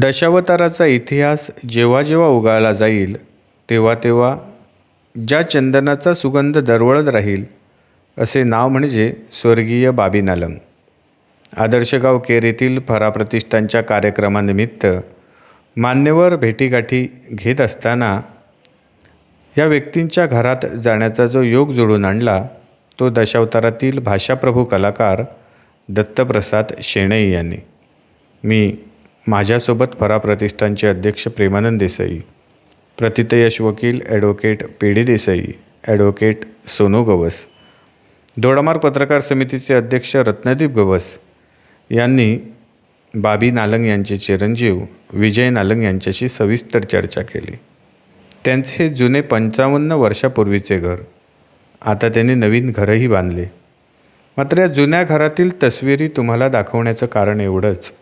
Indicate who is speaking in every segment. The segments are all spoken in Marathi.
Speaker 1: दशावताराचा इतिहास जेव्हा जेव्हा उगाळला जाईल तेव्हा तेव्हा ज्या चंदनाचा सुगंध दरवळत राहील असे नाव म्हणजे स्वर्गीय बाबी नालंग आदर्शगाव केर येथील फराप्रतिष्ठानच्या कार्यक्रमानिमित्त मान्यवर भेटीगाठी घेत असताना या व्यक्तींच्या घरात जाण्याचा जो योग जुळून आणला तो दशावतारातील भाषाप्रभू कलाकार दत्तप्रसाद शेणई यांनी. मी माझ्यासोबत फरा प्रतिष्ठानचे अध्यक्ष प्रेमानंद देसाई प्रतितयश वकील advocate P D Desai advocate Sonu Gawas Dodamarg पत्रकार समितीचे अध्यक्ष रत्नदीप गवस यांनी बाबी नालंग यांचे चिरंजीव विजय नालंग यांच्याशी सविस्तर चर्चा केली. त्यांचे जुने पंचावन्न वर्षापूर्वीचे घर. आता त्यांनी नवीन घरही बांधले. मात्र या जुन्या घरातील तस्विरी तुम्हाला दाखवण्याचं कारण एवढंच.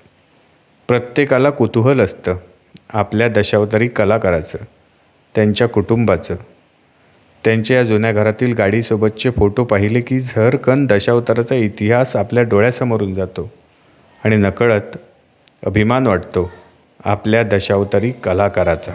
Speaker 1: प्रत्येकाला कुतूहल असतं. आपल्या दशावतारी कलाकाराचं त्यांच्या कुटुंबाचं. त्यांच्या या जुन्या घरातील गाडीसोबतचे फोटो पाहिले की झरकन दशावताराचा इतिहास आपल्या डोळ्यासमोरून जातो. आणि नकळत अभिमान वाटतो आपल्या दशावतारी कलाकाराचा.